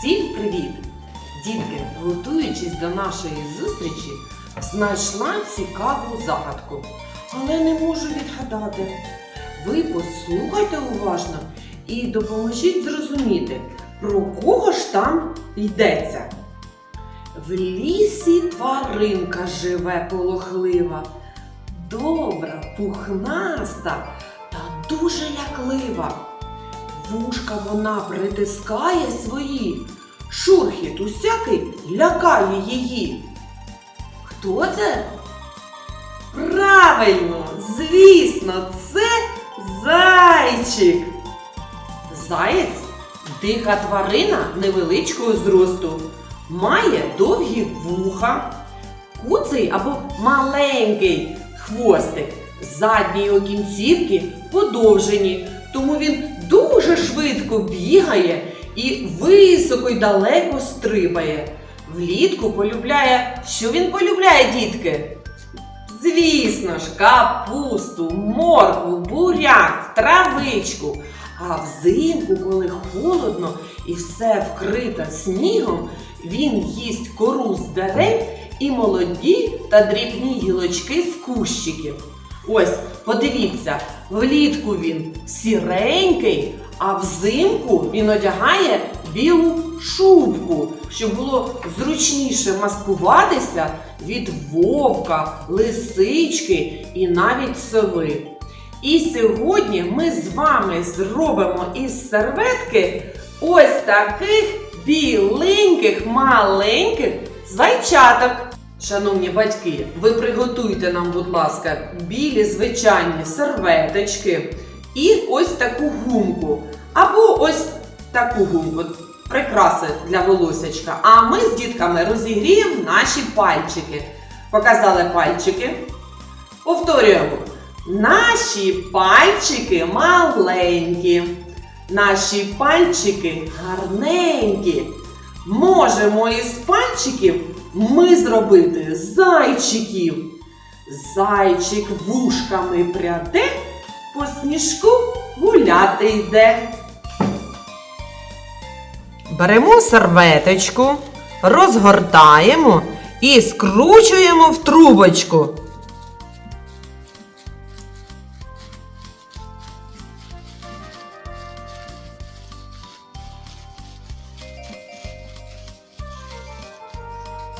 Всім привіт! Дітки, готуючись до нашої зустрічі, знайшла цікаву загадку, але не можу відгадати. Ви послухайте уважно і допоможіть зрозуміти, про кого ж там йдеться. В лісі тваринка живе полохлива, добра, пухнаста та дуже ляклива. Вушка вона притискає свої, шурхіт усякий лякає її. Хто це? Правильно, звісно, це зайчик. Заєць дика тварина невеличкого зросту, має довгі вуха, куций або маленький хвостик. Задні його кінцівки подовжені, тому він дуже швидко бігає і високо й далеко стрибає. Влітку полюбляє, що він полюбляє, дітки? Звісно ж, капусту, моркву, буряк, травичку. А взимку, коли холодно і все вкрито снігом, він їсть кору з дерев і молоді та дрібні гілочки з кущиків. Ось, подивіться, влітку він сіренький, а взимку він одягає білу шубку, щоб було зручніше маскуватися від вовка, лисички і навіть сови. І сьогодні ми з вами зробимо із серветки ось таких біленьких маленьких зайчаток. Шановні батьки, ви приготуйте нам, будь ласка, білі звичайні серветочки і ось таку гумку. Або ось таку гумку. Прикраси для волосячка. А ми з дітками розігріємо наші пальчики. Показали пальчики. Повторюємо. Наші пальчики маленькі. Наші пальчики гарненькі. Можемо із пальчиків ми зробити зайчиків. Зайчик вушками пряде, по сніжку гуляти йде. Беремо серветочку, розгортаємо і скручуємо в трубочку.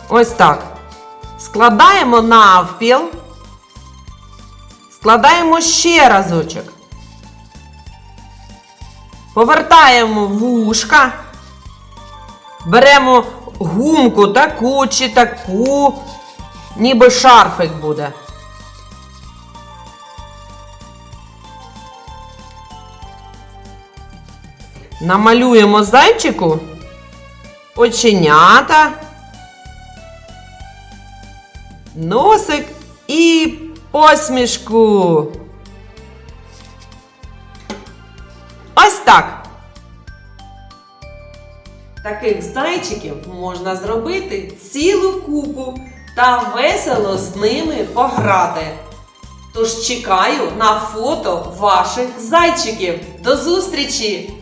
Ось так. Складаємо навпіл. Складаємо ще разочок. Повертаємо вушка. Беремо гумку таку чи таку, ніби шарфик буде. Намалюємо зайчику оченята, носик і посмішку. Ось так. Таких зайчиків можна зробити цілу купу та весело з ними пограти. Тож чекаю на фото ваших зайчиків. До зустрічі!